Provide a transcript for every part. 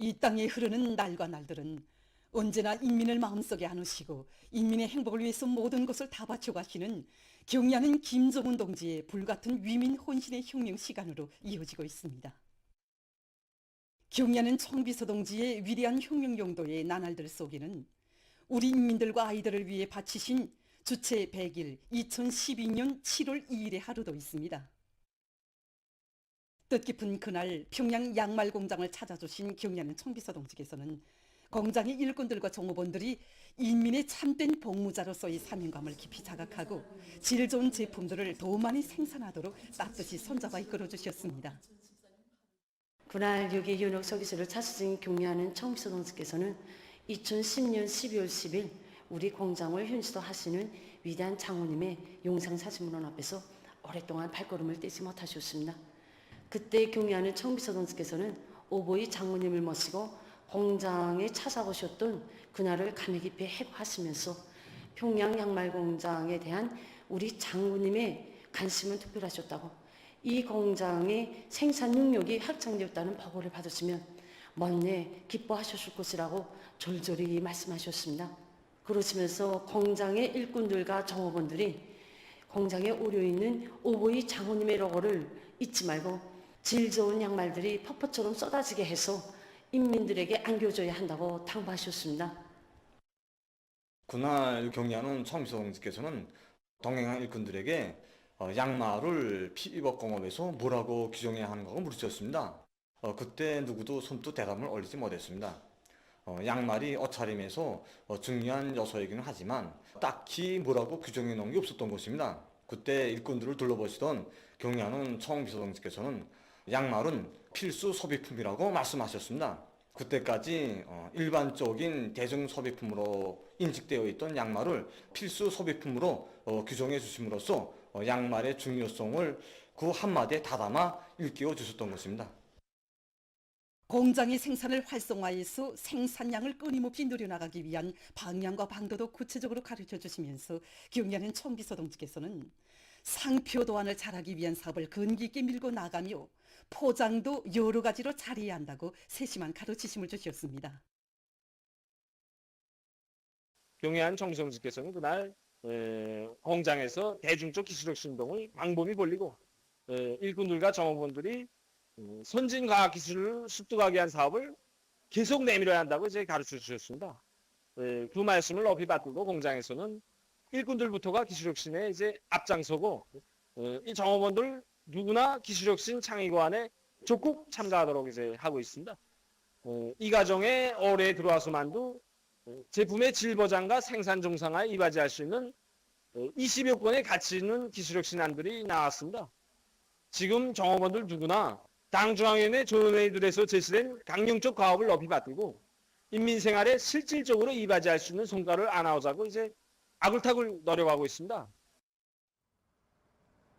이 땅에 흐르는 날과 날들은 언제나 인민을 마음속에 안으시고 인민의 행복을 위해서 모든 것을 다 바쳐가시는 경의하는 김정은 동지의 불같은 위민 혼신의 혁명 시간으로 이어지고 있습니다. 경의하는 청비서 동지의 위대한 혁명 용도의 나날들 속에는 우리 인민들과 아이들을 위해 바치신 주체 100일 2012년 7월 2일의 하루도 있습니다. 뜻깊은 그날 평양 양말 공장을 찾아주신 경의하는 청비서 동지께서는 공장의 일꾼들과 종업원들이 인민의 참된 복무자로서의 사명감을 깊이 자각하고 질 좋은 제품들을 더 많이 생산하도록 따뜻이 손잡아 이끌어 주셨습니다. 그날 여기 윤옥 서기소를 찾으신 경례하는 청비서 동지께서는 2010년 12월 10일 우리 공장을 현시도 하시는 위대한 장모님의 용상 사진문원 앞에서 오랫동안 발걸음을 떼지 못하셨습니다. 그때 경례하는 청비서 동지께서는 오보이 장모님을 모시고 공장에 찾아오셨던 그날을 감회 깊이 해하시면서 평양 양말 공장에 대한 우리 장모님의 관심은 특별하셨다고 이 공장의 생산 능력이 확장되었다는 보고를 받으시면 먼내 기뻐하셨을 것이라고 절절히 말씀하셨습니다. 그러시면서 공장의 일꾼들과 정업원들이 공장에 오려 있는 오보이 장모님의 로고를 잊지 말고 질 좋은 양말들이 퍼퍼처럼 쏟아지게 해서 인민들에게 안겨줘야 한다고 당부하셨습니다. 그날 경리하는 청비서공님께서는 동행한 일꾼들에게 어, 양말을 피입업공업에서 뭐라고 규정해야 하는가고 물으셨습니다. 어, 그때 누구도 손도 대답을 올리지 못했습니다. 어, 양말이 옷차림에서 어, 중요한 요소이기는 하지만 딱히 뭐라고 규정해 놓은 게 없었던 것입니다. 그때 일꾼들을 둘러보시던 경리하는 청비서공님께서는 양말은 필수 소비품이라고 말씀하셨습니다. 그때까지 어, 일반적인 대중 소비품으로 인식되어 있던 양말을 필수 소비품으로 어, 규정해 주심으로써 어, 양말의 중요성을 그 한마디에 다 담아 일깨워 주셨던 것입니다. 공장의 생산을 활성화해서 생산량을 끊임없이 늘려나가기 위한 방향과 방도도 구체적으로 가르쳐 주시면서 경의하는 청비서 동지께서는 상표 도안을 잘하기 위한 사업을 근기 있게 밀고 나가며 포장도 여러 가지로 잘해야 한다고 세심한 가르치심을 주셨습니다. 경애한 정성주께서는 그날 에, 공장에서 대중적 기술력 신동을 광범위 벌리고 에, 일꾼들과 정업원들이 음, 선진 과학 기술을 습득하기 위한 사업을 계속 내밀어야 한다고 이제 가르쳐 주셨습니다. 에, 그 말씀을 높이 받들고 공장에서는 일꾼들부터가 기술혁신에 이제 앞장서고 어, 이 정업원들 누구나 기술혁신 창의고안에 적극 참가하도록 이제 하고 있습니다. 어, 이 과정에 올해 들어와서만도 어, 제품의 질 보장과 생산 정상화에 이바지할 수 있는 어, 20여 건의 가치 있는 기술혁신안들이 나왔습니다. 지금 정업원들 누구나 당중앙위원회 조연회의들에서 제시된 강령적 과업을 높이 받들고 인민생활에 실질적으로 이바지할 수 있는 성과를 안아오자고 이제 아굴타굴 노력하고 있습니다.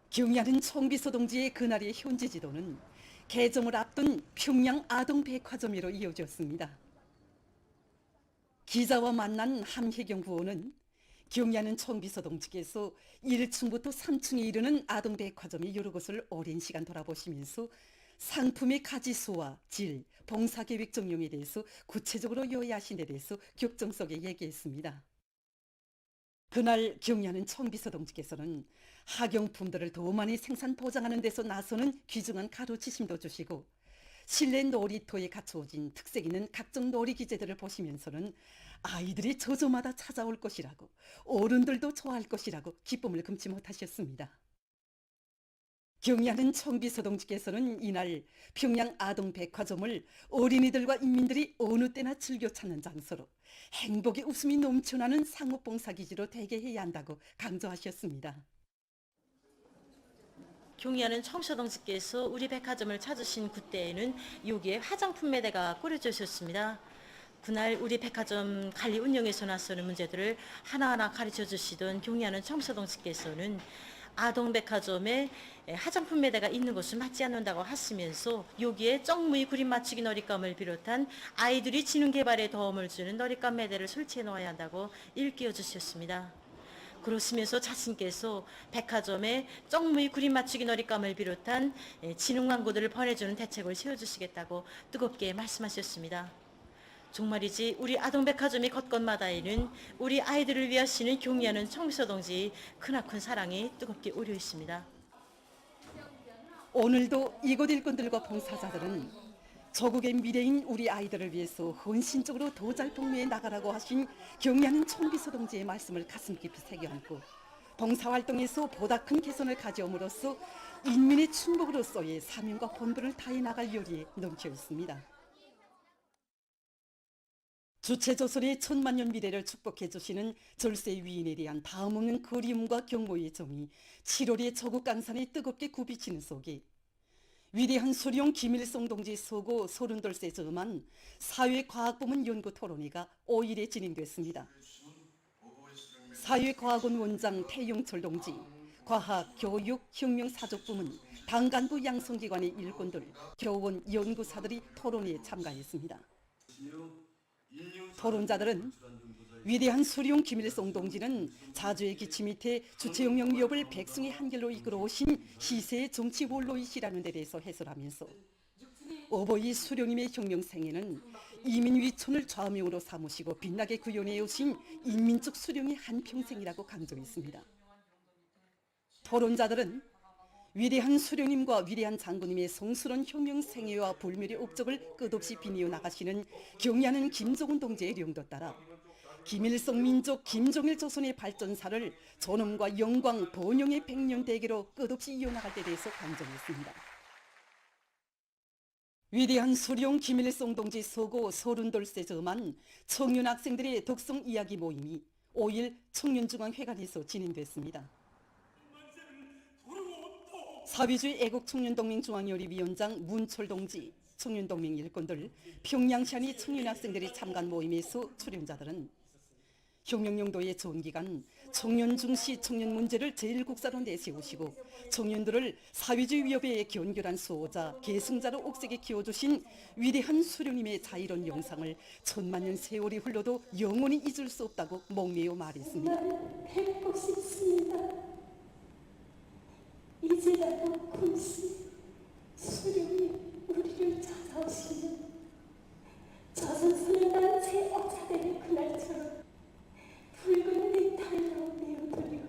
경의하는 청비서 동지의 그날의 현지 지도는 개점을 앞둔 평양 아동백화점으로 이어졌습니다. 기자와 만난 함혜경 부원은 경의하는 청비서 동지께서 1층부터 3층에 이르는 아동백화점의 여러 곳을 오랜 시간 돌아보시면서 상품의 가지수와 질, 봉사계획 정용에 대해서 구체적으로 요약하신 데 대해서 격정 속에 얘기했습니다. 그날 경의하는 청비서 동지께서는 학용품들을 더 많이 생산 보장하는 데서 나서는 귀중한 가르치심도 주시고 실내 놀이터에 갖춰진 특색 있는 각종 놀이 기재들을 보시면서는 아이들이 저저마다 찾아올 것이라고 어른들도 좋아할 것이라고 기쁨을 금치 못하셨습니다. 경의하는 청비서 동지께서는 이날 평양 아동백화점을 어린이들과 인민들이 어느 때나 즐겨 찾는 장소로 행복의 웃음이 넘쳐나는 상업봉사기지로 대개해야 한다고 강조하셨습니다. 경의하는 청소동지께서 우리 백화점을 찾으신 그때에는 여기에 화장품 매대가 꾸려져 있었습니다. 그날 우리 백화점 관리 운영에서 나서는 문제들을 하나하나 가르쳐 주시던 경의하는 청소동지께서는 아동백화점에 화장품 매대가 있는 것은 맞지 않는다고 하시면서 여기에 정무의 그림 맞추기 놀잇감을 비롯한 아이들이 지능 개발에 도움을 주는 놀잇감 매대를 설치해 놓아야 한다고 일깨워 주셨습니다. 그러시면서 자신께서 백화점에 정무위 그림 맞추기 놀이감을 비롯한 예, 진흥 광고들을 보내주는 대책을 세워주시겠다고 뜨겁게 말씀하셨습니다. 정말이지 우리 아동백화점의 곳곳마다에는 우리 아이들을 위하시는 경의하는 청비서 동지 크나큰 사랑이 뜨겁게 우려 있습니다. 오늘도 이곳 일꾼들과 봉사자들은 조국의 미래인 우리 아이들을 위해서 헌신적으로 도잘복무에 나가라고 하신 경의하는 총비서 동지의 말씀을 가슴 깊이 새겨안고 봉사활동에서 보다 큰 개선을 가져옴으로써 인민의 충복으로서의 사명과 본분을 다해 나갈 요리에 넘쳐 있습니다. 주체조선의 천만년 미래를 축복해 주시는 절세 위인에 대한 다음 없는 그리움과 경고의 정이 7월의 저국 강산에 뜨겁게 굽이치는 속에 위대한 수령 김일성 동지 서고 소른돌세 저만 사회과학부문 연구 토론회가 5일에 진행됐습니다. 사회과학원 원장 태용철 동지, 과학, 교육, 혁명사족부문, 당 간부 양성기관의 일꾼들, 교원, 연구사들이 토론회에 참가했습니다. 토론자들은 위대한 수령 김일성 동지는 자주의 기치 밑에 주체혁명 위협을 백성의 한결로 이끌어오신 시세의 정치 원로이시라는 데 대해서 해설하면서 어버이 수령님의 혁명 생애는 이민 위촌을 좌명으로 삼으시고 빛나게 구현해 오신 인민적 수령의 한평생이라고 강조했습니다. 토론자들은 위대한 수령님과 위대한 장군님의 성스러운 혁명 생애와 불멸의 업적을 끝없이 비뉘어 나가시는 경의하는 김정은 동지의 령도 따라 김일성 민족 김종일 조선의 발전사를 존엄과 영광 번영의 백년 대계로 끝없이 이어나갈 때 대해서 강조했습니다. 위대한 수령 김일성 동지 서고 서른돌세 저만 청년 학생들의 독성 이야기 모임이 5일 청년중앙회관에서 진행됐습니다. 사회주의 애국 청년동맹 중앙요리위원장 문철 동지, 청년동맹 일꾼들, 평양시안의 청년학생들이 참가한 모임에서 출연자들은 혁명용도의 좋은 기간 청년 중시 청년 문제를 제1국사로 내세우시고 청년들을 사회주의 위협의 견결한 수호자, 계승자로 옥색에 키워주신 위대한 수령님의 자이로운 영상을 천만 년 세월이 흘러도 영원히 잊을 수 없다고 목매어 말했습니다. 뵙고 싶습니다. 이제라도 군시 수령이 우리를 찾아오시는 조선소련단 제5차대의 그날처럼 붉은 넥타이로 내어드리고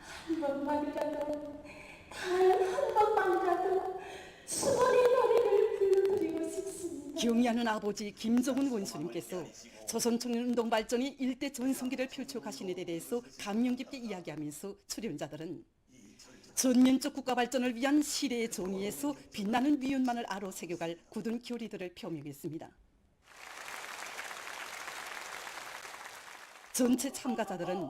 한 번만이라도 단 한 번만이라도 수원의 노래를 불러드리고 싶습니다. 경의하는 아버지 김정은 원수님께서 조선 청년운동 발전이 일대 전성기를 펼쳐 가신 데 대해서 감명 깊게 이야기하면서 출연자들은 전면적 국가 발전을 위한 시대의 정의에서 빛나는 위운만을 아로 새겨갈 굳은 교리들을 표명했습니다. 전체 참가자들은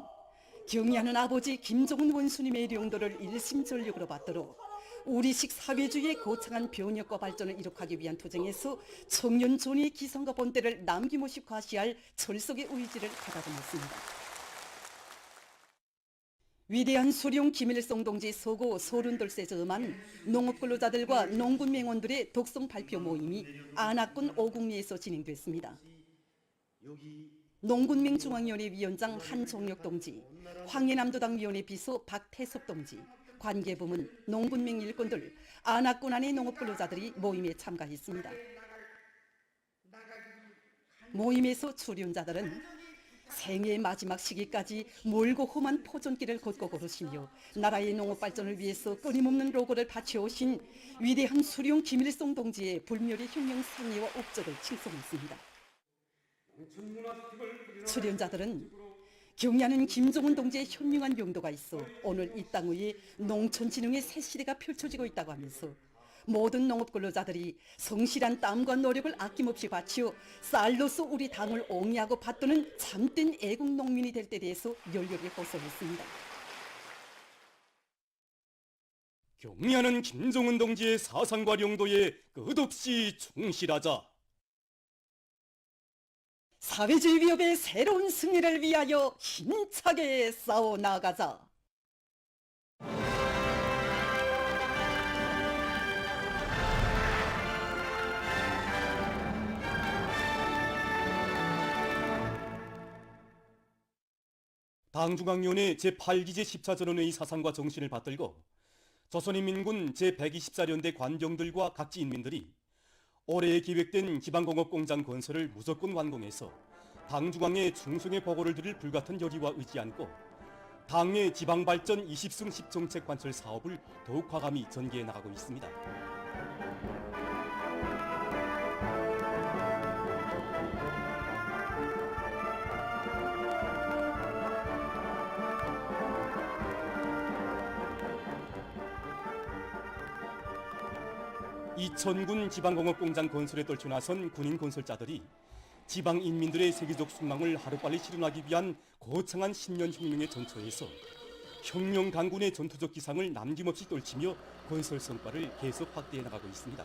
경의하는 아버지 김정은 원수님의 령도를 일심전력으로 받도록 우리식 사회주의의 거창한 변혁과 발전을 이룩하기 위한 투쟁에서 청년 존의 기성과 본때를 남김없이 과시할 철석의 의지를 가다듬었습니다. 위대한 수령 김일성 동지 서고 소른돌세 저만 농업 근로자들과 농군 맹원들의 독성 발표 모임이 안악군 오국리에서 진행됐습니다. 농군맹 중앙위원회 위원장 한종혁 동지, 황해남도당 위원회 비서 박태섭 동지, 관계부문, 농군맹 일꾼들, 안악군 안의 농업 근로자들이 모임에 참가했습니다. 모임에서 출연자들은 생애의 마지막 시기까지 멀고 험한 포전길을 걷고 걸으시며 나라의 농업 발전을 위해서 끊임없는 로고를 바쳐오신 위대한 수령 김일성 동지의 불멸의 혁명 생애와 업적을 칭송했습니다. 출연자들은 경의하는 김정은 동지의 현명한 용도가 있어 오늘 이 땅 위에 농촌진흥의 새 시대가 펼쳐지고 있다고 하면서 모든 농업 근로자들이 성실한 땀과 노력을 아낌없이 바치어 쌀로서 우리 당을 옹이하고 받드는 참된 애국 농민이 될 때 대해서 열렬히 호소했습니다. 경의하는 김정은 동지의 사상과 용도에 끝없이 충실하자. 사회주의 위협의 새로운 승리를 위하여 힘차게 싸워 나가자. 당중앙위원회 제8기제 10차 전원회의 사상과 정신을 받들고 조선인민군 제124년대 관병들과 각지 인민들이 올해 계획된 지방공업공장 건설을 무조건 완공해서 당중앙에 충성의 보고를 드릴 불같은 열의와 의지 안고 당의 지방발전 20승 10정책 관철 사업을 더욱 과감히 전개해 나가고 있습니다. 이천군 지방공업 공장 건설에 떨쳐 나선 군인 건설자들이 지방 인민들의 세계적 숙망을 하루빨리 실현하기 위한 거창한 신년 혁명의 전초에서 혁명 강군의 전투적 기상을 남김없이 떨치며 건설 성과를 계속 확대해 나가고 있습니다.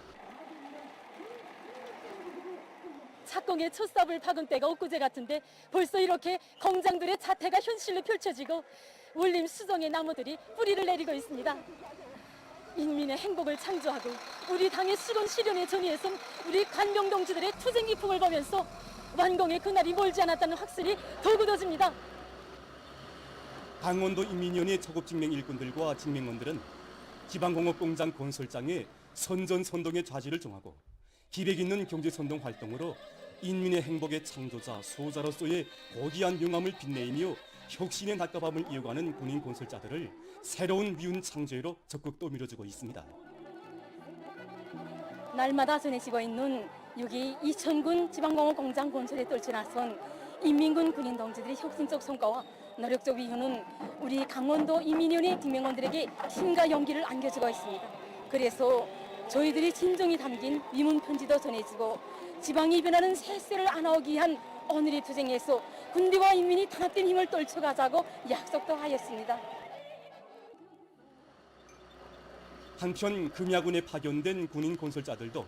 착공의 첫 삽을 박은 때가 엊그제 같은데 벌써 이렇게 공장들의 자태가 현실로 펼쳐지고 울림 수정의 나무들이 뿌리를 내리고 있습니다. 인민의 행복을 창조하고 우리 당의 수건 실현에 전의해선 우리 관병 동지들의 투쟁 기풍을 보면서 완공의 그날이 멀지 않았다는 확신이 더 굳어집니다. 강원도 인민위원회 초급직맹 일꾼들과 직맹원들은 지방공업 공장 건설장에 선전 선동의 좌지를 정하고 기백 있는 경제 선동 활동으로 인민의 행복의 창조자 소자로서의 고귀한 명함을 빛내이며 혁신의 낮가밤을 이어가는 군인 건설자들을 새로운 미운 창조회로 적극 떠밀어주고 있습니다. 날마다 전해지고 있는 여기 이천군 지방공업 공장 건설에 떨쳐나선 인민군 군인 동지들의 혁신적 성과와 노력적 위효는 우리 강원도 인민위원회 팀명원들에게 힘과 용기를 안겨주고 있습니다. 그래서 저희들이 진정이 담긴 위문 편지도 전해지고 지방이 변하는 새세를 안아오기 위한 오늘의 투쟁에서 군대와 인민이 단합된 힘을 떨쳐가자고 약속도 하였습니다. 한편 금야군에 파견된 군인 건설자들도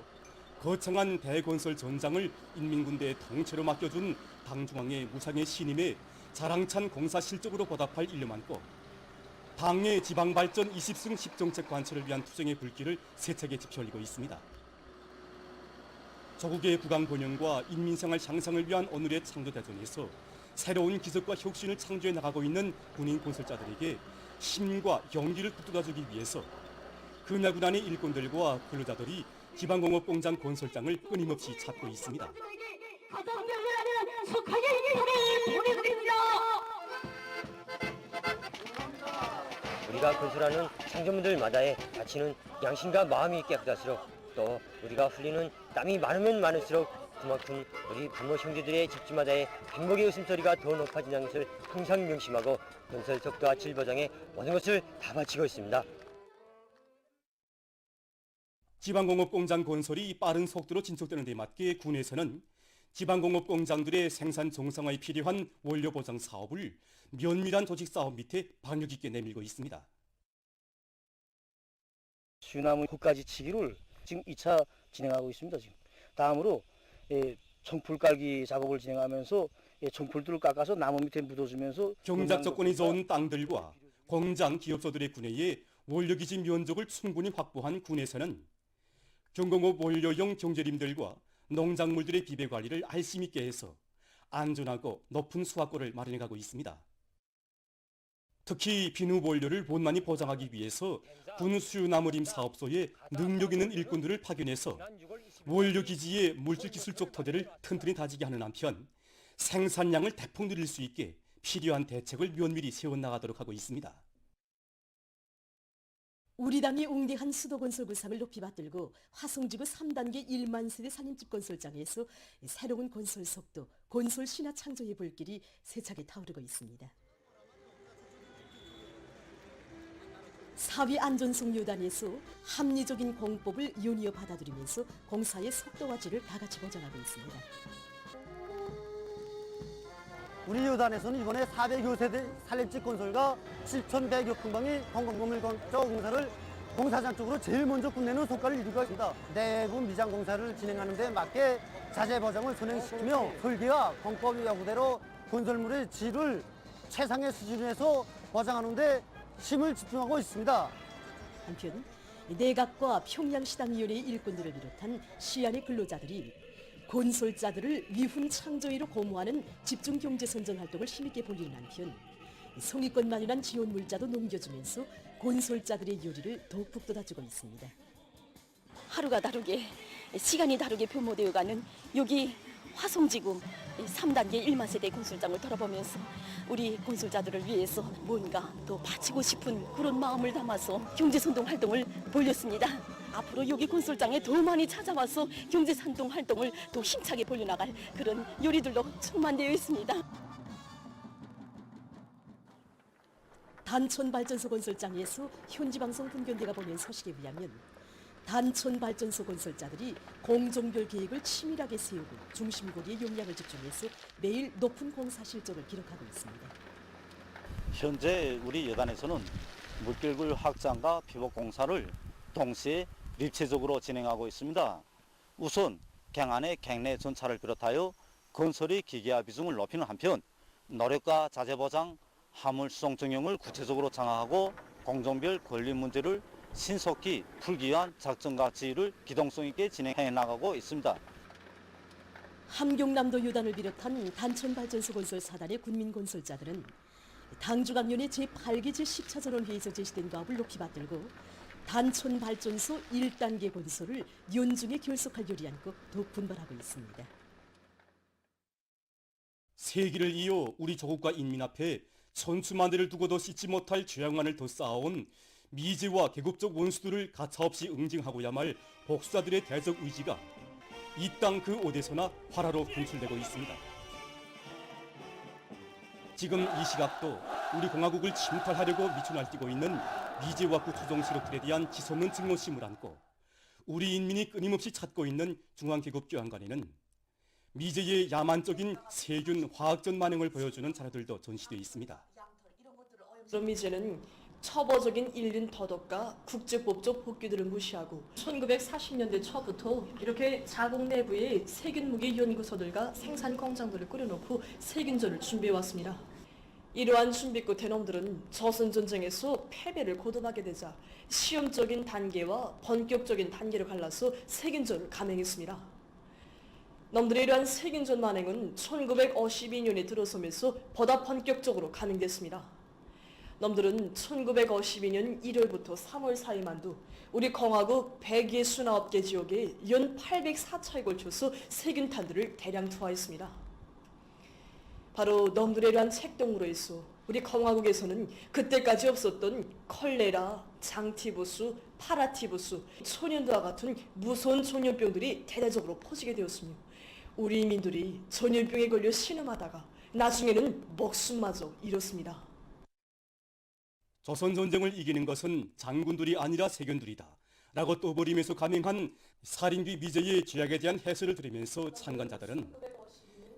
거창한 대건설 전장을 인민군대에 통째로 맡겨준 당중앙의 무상의 신임에 자랑찬 공사 실적으로 보답할 일념 안고 당의 지방발전 20승 10정책 관철을 위한 투쟁의 불길을 세차게 지펴올리고 있습니다. 조국의 국왕 번영과 인민생활 향상을 위한 오늘의 창조대전에서 새로운 기적과 혁신을 창조해 나가고 있는 군인 건설자들에게 힘과 용기를 북돋아주기 위해서 금야군 안의 일꾼들과 근로자들이 지방공업 공장 건설장을 끊임없이 찾고 있습니다. 우리가 건설하는 창조물들마다의 가치는 양심과 마음이 깨끗할수록 또 우리가 흘리는 땀이 많으면 많을수록 그만큼 우리 부모 형제들의 집집마다의 행복의 웃음소리가 더 높아진다는 것을 항상 명심하고 건설 속도와 질 보장에 모든 것을 다 바치고 있습니다. 지방공업 공장 건설이 빠른 속도로 진척되는 데 맞게 군에서는 지방공업 공장들의 생산 정상화에 필요한 원료 보장 사업을 면밀한 조직 사업 밑에 방역 있게 내밀고 있습니다. 수나무 호까지 치기를 지금 2차 진행하고 있습니다. 지금 다음으로 예, 청풀 깔기 작업을 진행하면서 예, 청풀들을 깎아서 나무 밑에 묻어주면서 경작 조건이 좋은 땅들과 공장 기업소들의 군에의 원료기지 면적을 충분히 확보한 군에서는 경공업 원료용 경제림들과 농작물들의 비배 관리를 알심 있게 해서 안전하고 높은 수확고를 마련해가고 있습니다. 특히 비누 원료를 본만히 보장하기 위해서 군 수유나무림 사업소에 능력 있는 일꾼들을 파견해서 원료 기지의 물질 기술적 토대를 튼튼히 다지게 하는 한편 생산량을 대폭 늘릴 수 있게 필요한 대책을 면밀히 세워 나가도록 하고 있습니다. 우리 당이 웅대한 수도건설 구상을 높이 받들고 화성지구 3단계 1만 세대 산림집 건설장에서 새로운 건설 속도, 건설 신화 창조의 불길이 세차게 타오르고 있습니다. 사회 안전성 요단에서 합리적인 공법을 연이어 받아들이면서 공사의 속도와 질을 다 같이 보장하고 있습니다. 우리 요단에서는 이번에 400여 세대 산림집 건설과 7,100여 평방의 공공건물 건조 공사를 공사장 쪽으로 제일 먼저 끝내는 성과를 이루고 있습니다. 내부 미장 공사를 진행하는 데 맞게 자재 보장을 선행시키며 설계와 공법 요구대로 건설물의 질을 최상의 수준에서 보장하는 데 힘을 집중하고 있습니다. 한편 내각과 평양시당 위원회 일꾼들을 비롯한 시안의 근로자들이 건설자들을 위훈 창조위로 고무하는 집중 경제 선전 활동을 힘있게 벌이는 한편 송이꽃만이란 지온 물자도 넘겨주면서 곤솔자들의 요리를 더욱 북돋아주고 있습니다. 하루가 다르게 시간이 다르게 변모되어가는 여기 화성지구 3단계 1만 세대 곤솔장을 돌아보면서 우리 곤솔자들을 위해서 뭔가 더 바치고 싶은 그런 마음을 담아서 경제선동 활동을 벌였습니다. 앞으로 여기 곤솔장에 더 많이 찾아와서 경제산동 활동을 더 힘차게 벌려나갈 그런 요리들로 충만되어 있습니다. 단촌 발전소 건설장에서 현지 방송 분견대가 보낸 소식에 의하면 단촌 발전소 건설자들이 공종별 계획을 치밀하게 세우고 중심고리에 용량을 집중해서 매일 높은 공사 실적을 기록하고 있습니다. 현재 우리 여단에서는 물결굴 확장과 피복 공사를 동시에 일체적으로 진행하고 있습니다. 우선 갱안의 갱내 전차를 비롯하여 건설의 기계화 비중을 높이는 한편 노력과 자재 보장, 화물 수송 정형을 구체적으로 장악하고 공종별 권리 문제를 신속히 풀기 위한 작전과 지휘를 기동성 있게 진행해 나가고 있습니다. 함경남도 유단을 비롯한 단촌 발전소 건설 사단의 군민 건설자들은 당주강연의 제8기 제10차 전원 회의에서 제시된 가업을 높이 받들고 단촌 발전소 1단계 건설을 연중에 결속할 요리 안고 더욱 분발하고 있습니다. 세기를 이어 우리 조국과 인민 앞에 천수만대를 두고도 씻지 못할 죄악만을 더 쌓아온 미제와 계급적 원수들을 가차없이 응징하고야 말 복수자들의 대적 의지가 이 땅 그 어디서나 활화로 분출되고 있습니다. 지금 이 시각도 우리 공화국을 침탈하려고 미쳐 날뛰고 있는 미제와 구투종 세력들에 대한 지속는 증오심을 안고 우리 인민이 끊임없이 찾고 있는 중앙계급 교환관에는 미제의 야만적인 세균 화학전 만행을 보여주는 자료들도 전시되어 있습니다. 이제는 처벌적인 인륜 도덕과 국제법적 법규들을 무시하고 1940년대 초부터 이렇게 자국 내부에 세균 무기 연구소들과 생산 공장들을 꾸려놓고 세균전을 준비해왔습니다. 이러한 준비 끝에 놈들은 조선 전쟁에서 패배를 거듭하게 되자 시험적인 단계와 본격적인 단계를 갈라서 세균전을 감행했습니다. 놈들의 이러한 세균전 만행은 1952년에 들어서면서 보다 본격적으로 감행됐습니다. 놈들은 1952년 1월부터 3월 사이만도 우리 공화국 169개 지역에 연 804차에 걸쳐서 세균탄들을 대량 투하했습니다. 바로 놈들에 대한 책동으로 해서 우리 공화국에서는 그때까지 없었던 콜레라, 장티부스, 파라티부스, 소년도와 같은 무서운 전염병들이 대대적으로 퍼지게 되었으며 우리 인민들이 전염병에 걸려 신음하다가 나중에는 목숨마저 잃었습니다. 조선 전쟁을 이기는 것은 장군들이 아니라 세균들이다. 라고 떠버리면서 감행한 살인귀 미제의 죄악에 대한 해설을 들으면서 참관자들은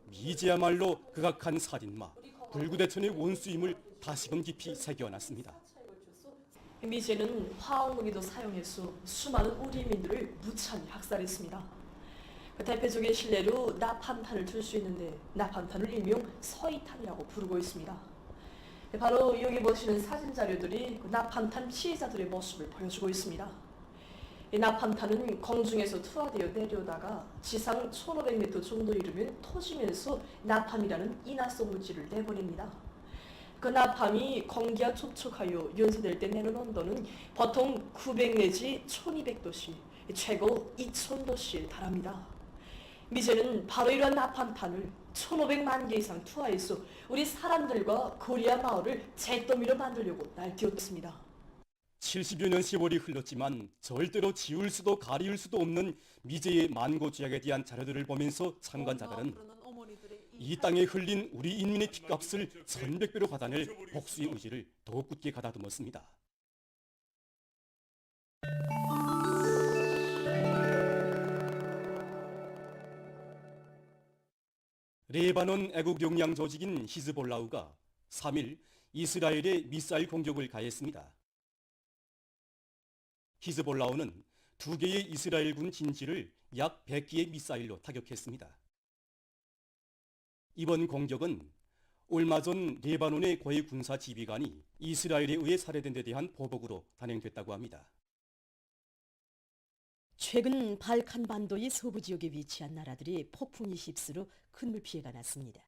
미제야말로 극악한 살인마, 불구대천의 원수임을 다시금 깊이 새겨놨습니다. 미제는 화학 무기도 사용해서 수많은 우리 민들을 무참히 학살했습니다. 그 대표적인 실례로 나판탄을 들 수 있는데 나판탄을 일명 서이탄이라고 부르고 있습니다. 바로 여기 보시는 사진 자료들이 그 나판탄 피해자들의 모습을 보여주고 있습니다. 이 나판탄은 공중에서 투하되어 내려오다가 지상 1500m 정도 이르면 터지면서 나팜이라는 인화성 물질을 내보냅니다. 그 나팜이 공기와 접촉하여 연소될 때 내는 온도는 보통 900 내지 1200도씨, 최고 2000도씨에 달합니다. 미제는 바로 이러한 나팜탄을 1500만 개 이상 투하해서 우리 사람들과 코리아 마을을 잿더미로 만들려고 날뛰었습니다. 70여 년 세월이 흘렀지만 절대로 지울 수도 가리울 수도 없는 미제의 만고 죄악에 대한 자료들을 보면서 참관자들은 이 땅에 흘린 우리 인민의 핏값을 천백배로 받아낼 복수의 의지를 더욱 굳게 가다듬었습니다. 레바논 애국 용량 조직인 히즈볼라우가 3일 이스라엘에 미사일 공격을 가했습니다. 히즈볼라우는 두 개의 이스라엘군 진지를 약 100기의 미사일로 타격했습니다. 이번 공격은 얼마 전 레바논의 고위 군사 지휘관이 이스라엘에 의해 살해된 데 대한 보복으로 단행됐다고 합니다. 최근 발칸 반도의 서부 지역에 위치한 나라들이 폭풍이 휩쓸어 큰 물 피해가 났습니다.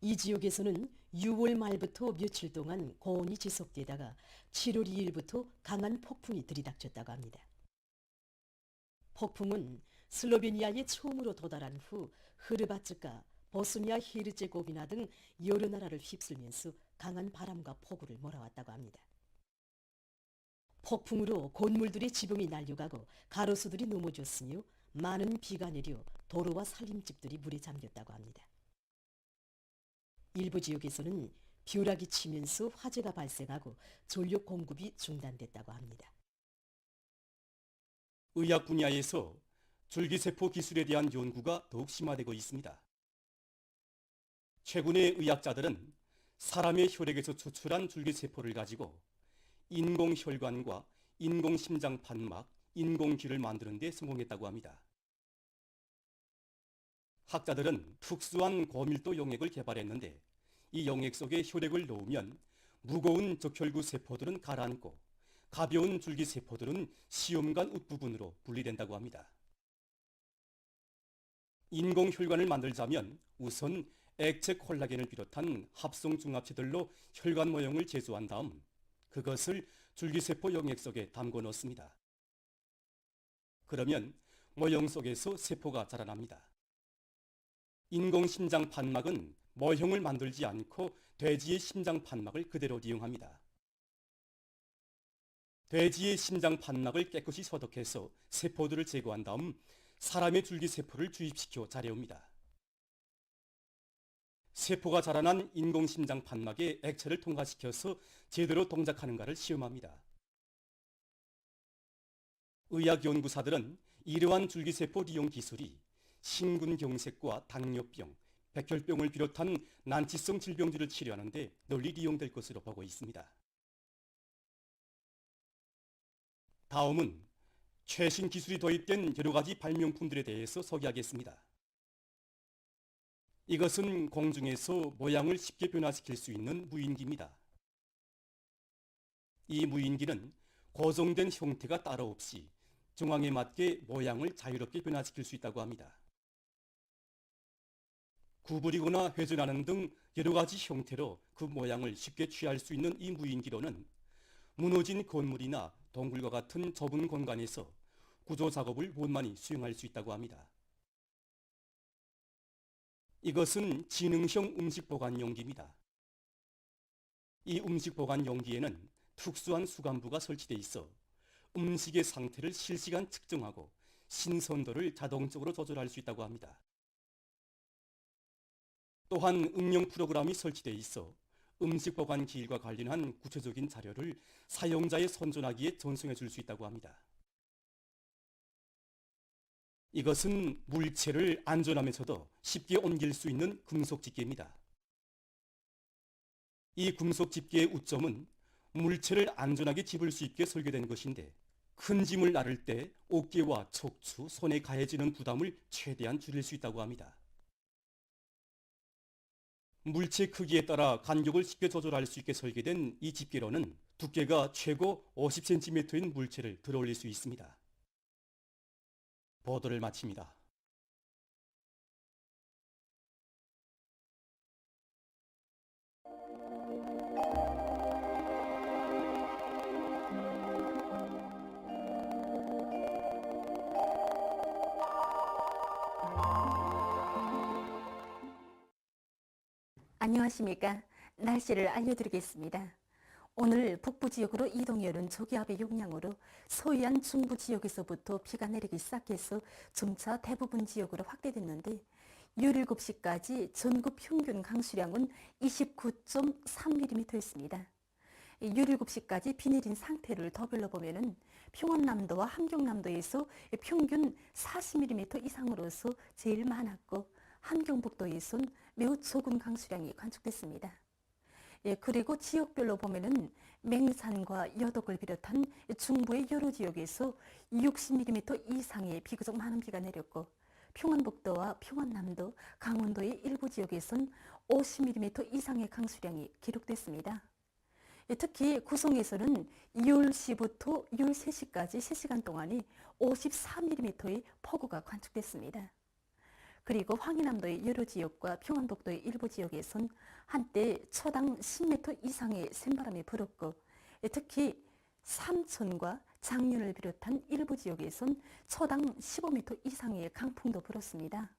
이 지역에서는 6월 말부터 며칠 동안 고온이 지속되다가 7월 2일부터 강한 폭풍이 들이닥쳤다고 합니다. 폭풍은 슬로베니아에 처음으로 도달한 후 흐르바츠카, 보스니아 헤르제고비나 등 여러 나라를 휩쓸면서 강한 바람과 폭우를 몰아왔다고 합니다. 폭풍으로 건물들의 지붕이 날려가고 가로수들이 넘어졌으며 많은 비가 내려 도로와 살림집들이 물에 잠겼다고 합니다. 일부 지역에서는 벼락이 치면서 화재가 발생하고 전력 공급이 중단됐다고 합니다. 의학 분야에서 줄기세포 기술에 대한 연구가 더욱 심화되고 있습니다. 최근에 의학자들은 사람의 혈액에서 추출한 줄기세포를 가지고 인공혈관과 인공심장 판막, 인공귀를 만드는 데 성공했다고 합니다. 학자들은 특수한 고밀도 용액을 개발했는데 이 용액 속에 혈액을 넣으면 무거운 적혈구 세포들은 가라앉고 가벼운 줄기 세포들은 시험관 웃부분으로 분리된다고 합니다. 인공 혈관을 만들자면 우선 액체 콜라겐을 비롯한 합성 중합체들로 혈관 모형을 제조한 다음 그것을 줄기세포 용액 속에 담궈 넣습니다. 그러면 모형 속에서 세포가 자라납니다. 인공심장 판막은 모형을 만들지 않고 돼지의 심장 판막을 그대로 이용합니다. 돼지의 심장 판막을 깨끗이 소독해서 세포들을 제거한 다음 사람의 줄기세포를 주입시켜 자려옵니다. 세포가 자라난 인공심장 판막에 액체를 통과시켜서 제대로 동작하는가를 시험합니다. 의학 연구사들은 이러한 줄기세포 리용 기술이 심근경색과 당뇨병, 백혈병을 비롯한 난치성 질병들을 치료하는 데 널리 이용될 것으로 보고 있습니다. 다음은 최신 기술이 도입된 여러 가지 발명품들에 대해서 소개하겠습니다. 이것은 공중에서 모양을 쉽게 변화시킬 수 있는 무인기입니다. 이 무인기는 고정된 형태가 따로 없이 중앙에 맞게 모양을 자유롭게 변화시킬 수 있다고 합니다. 구부리거나 회전하는 등 여러 가지 형태로 그 모양을 쉽게 취할 수 있는 이 무인기로는 무너진 건물이나 동굴과 같은 좁은 공간에서 구조 작업을 원만히 수행할 수 있다고 합니다. 이것은 지능형 음식 보관 용기입니다. 이 음식 보관 용기에는 특수한 수감부가 설치되어 있어 음식의 상태를 실시간 측정하고 신선도를 자동적으로 조절할 수 있다고 합니다. 또한 응용 프로그램이 설치되어 있어 음식 보관 기일과 관련한 구체적인 자료를 사용자의 손전화기에 전송해 줄 수 있다고 합니다. 이것은 물체를 안전하면서도 쉽게 옮길 수 있는 금속 집게입니다. 이 금속 집게의 우점은 물체를 안전하게 집을 수 있게 설계된 것인데 큰 짐을 나를 때 어깨와 척추, 손에 가해지는 부담을 최대한 줄일 수 있다고 합니다. 물체 크기에 따라 간격을 쉽게 조절할 수 있게 설계된 이 집게로는 두께가 최고 50cm인 물체를 들어올릴 수 있습니다. 보도를 마칩니다. 안녕하십니까. 날씨를 알려드리겠습니다. 오늘 북부 지역으로 이동해오는 저기압의 용량으로 서해안 중부 지역에서부터 비가 내리기 시작해서 점차 대부분 지역으로 확대됐는데 17시까지 전국 평균 강수량은 29.3mm였습니다. 17시까지 비 내린 상태를 더블러 보면은 평원남도와 함경남도에서 평균 40mm 이상으로서 제일 많았고 함경북도에선 매우 적은 강수량이 관측됐습니다. 예, 그리고 지역별로 보면은 맹산과 여덕을 비롯한 중부의 여러 지역에서 60mm 이상의 비교적 많은 비가 내렸고 평안북도와 평안남도, 강원도의 일부 지역에선 50mm 이상의 강수량이 기록됐습니다. 예, 특히 구성에서는 10시부터 13시까지 3시간 동안이 54mm의 폭우가 관측됐습니다. 그리고 황해남도의 여러 지역과 평안북도의 일부 지역에선 한때 초당 10m 이상의 샘바람이 불었고 특히 삼천과 장윤을 비롯한 일부 지역에선 초당 15m 이상의 강풍도 불었습니다.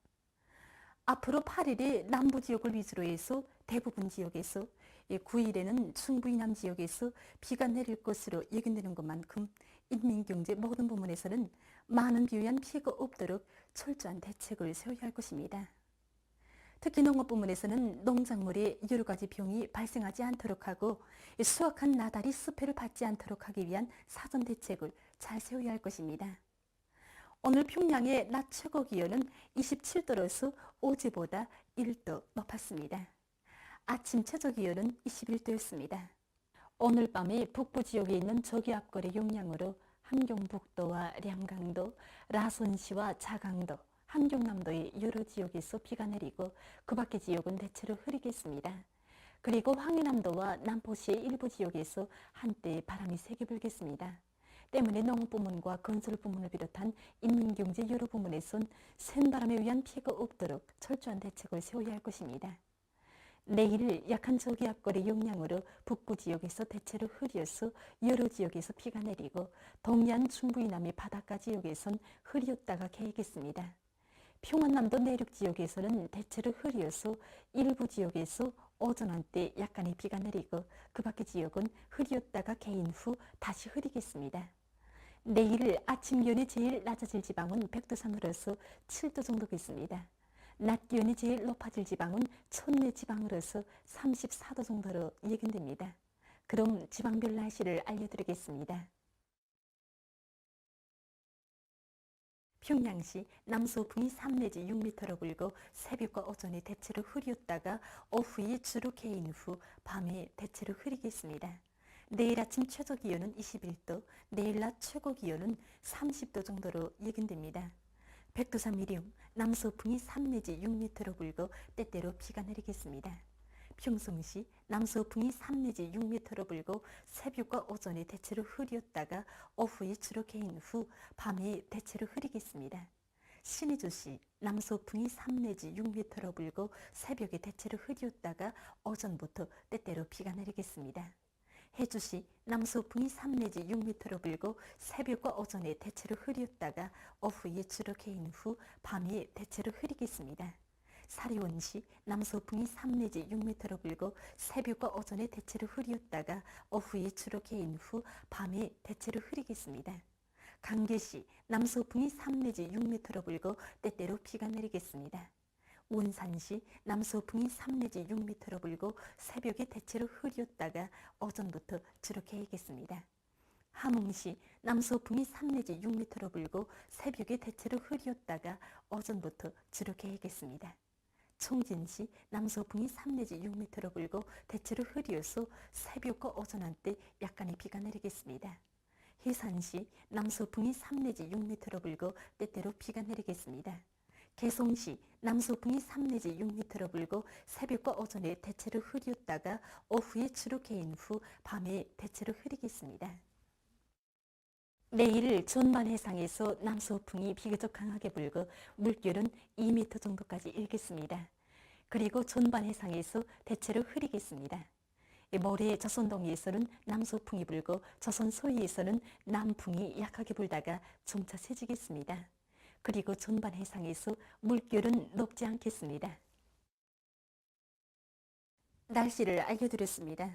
앞으로 8일에 남부 지역을 위주로 해서 대부분 지역에서 9일에는 충북 이남 지역에서 비가 내릴 것으로 예견되는 것만큼 인민경제 모든 부문에서는 많은 비에 의한 피해가 없도록 철저한 대책을 세워야 할 것입니다. 특히 농업 부문에서는 농작물에 여러 가지 병이 발생하지 않도록 하고 수확한 나달이 습해를 받지 않도록 하기 위한 사전 대책을 잘 세워야 할 것입니다. 오늘 평양의 낮 최고 기온은 27도로서 어제보다 1도 높았습니다. 아침 최저 기온은 21도였습니다. 오늘 밤에 북부 지역에 있는 저기압골의 영향으로 함경북도와 량강도, 라손시와 자강도, 함경남도의 여러 지역에서 비가 내리고 그 밖의 지역은 대체로 흐리겠습니다. 그리고 황해남도와 남포시의 일부 지역에서 한때 바람이 세게 불겠습니다. 때문에 농업 부문과 건설 부문을 비롯한 인민경제 여러 부문에선 센 바람에 의한 피해가 없도록 철저한 대책을 세워야 할 것입니다. 내일 약한 저기압골의 영향으로 북부 지역에서 대체로 흐려서 여러 지역에서 비가 내리고 동해안 중부 이남의 바닷가 지역에선 흐렸다가 개겠습니다. 평안남도 내륙 지역에서는 대체로 흐려서 일부 지역에서 오전 한때 약간의 비가 내리고 그 밖의 지역은 흐렸다가 개인 후 다시 흐리겠습니다. 내일 아침 기온이 제일 낮아질 지방은 백두산으로서 7도 정도겠습니다. 낮 기온이 제일 높아질 지방은 천내 지방으로서 34도 정도로 예견됩니다. 그럼 지방별 날씨를 알려드리겠습니다. 평양시 남서풍이 3 내지 6m로 불고 새벽과 오전에 대체로 흐렸다가 오후에 주로 개인 후 밤에 대체로 흐리겠습니다. 내일 아침 최저 기온은 21도, 내일 낮 최고 기온은 30도 정도로 예견됩니다. 백두산 미령 남서풍이 3 내지 6m로 불고 때때로 비가 내리겠습니다. 평성시 남서풍이 3 내지 6m로 불고 새벽과 오전에 대체로 흐렸다가 오후에 주로 개인 후 밤에 대체로 흐리겠습니다. 신의주시 남서풍이 3 내지 6m로 불고 새벽에 대체로 흐렸다가 오전부터 때때로 비가 내리겠습니다. 해주시 남서풍이 3 내지 6m로 불고 새벽과 오전에 대체로 흐렸다가 오후에 주로 개인 후 밤에 대체로 흐리겠습니다. 사리원시 남서풍이 3 내지 6m로 불고 새벽과 오전에 대체로 흐렸다가 오후에 주로 개인 후 밤에 대체로 흐리겠습니다. 강계시 남서풍이 3 내지 6m로 불고 때때로 비가 내리겠습니다. 원산시 남서풍이 3 내지 6m로 불고 새벽에 대체로 흐렸다가 오전부터 주로 개겠습니다. 함흥시 남서풍이 3 내지 6m로 불고 새벽에 대체로 흐렸다가 오전부터 주로 개겠습니다. 총진시 남서풍이 3 내지 6m로 불고 대체로 흐려서 새벽과 오전 한때 약간의 비가 내리겠습니다. 해산시 남서풍이 3 내지 6m로 불고 때때로 비가 내리겠습니다. 개송시 남서풍이 3 내지 6m로 불고 새벽과 오전에 대체로 흐렸다가 오후에 주로 개인 후 밤에 대체로 흐리겠습니다. 내일 전반 해상에서 남서풍이 비교적 강하게 불고 물결은 2m 정도까지 일겠습니다. 그리고 전반 해상에서 대체로 흐리겠습니다. 모레 저선동해에서는 남서풍이 불고 저선 소위에서는 남풍이 약하게 불다가 점차 세지겠습니다. 그리고 전반 해상에서 물결은 높지 않겠습니다. 날씨를 알려드렸습니다.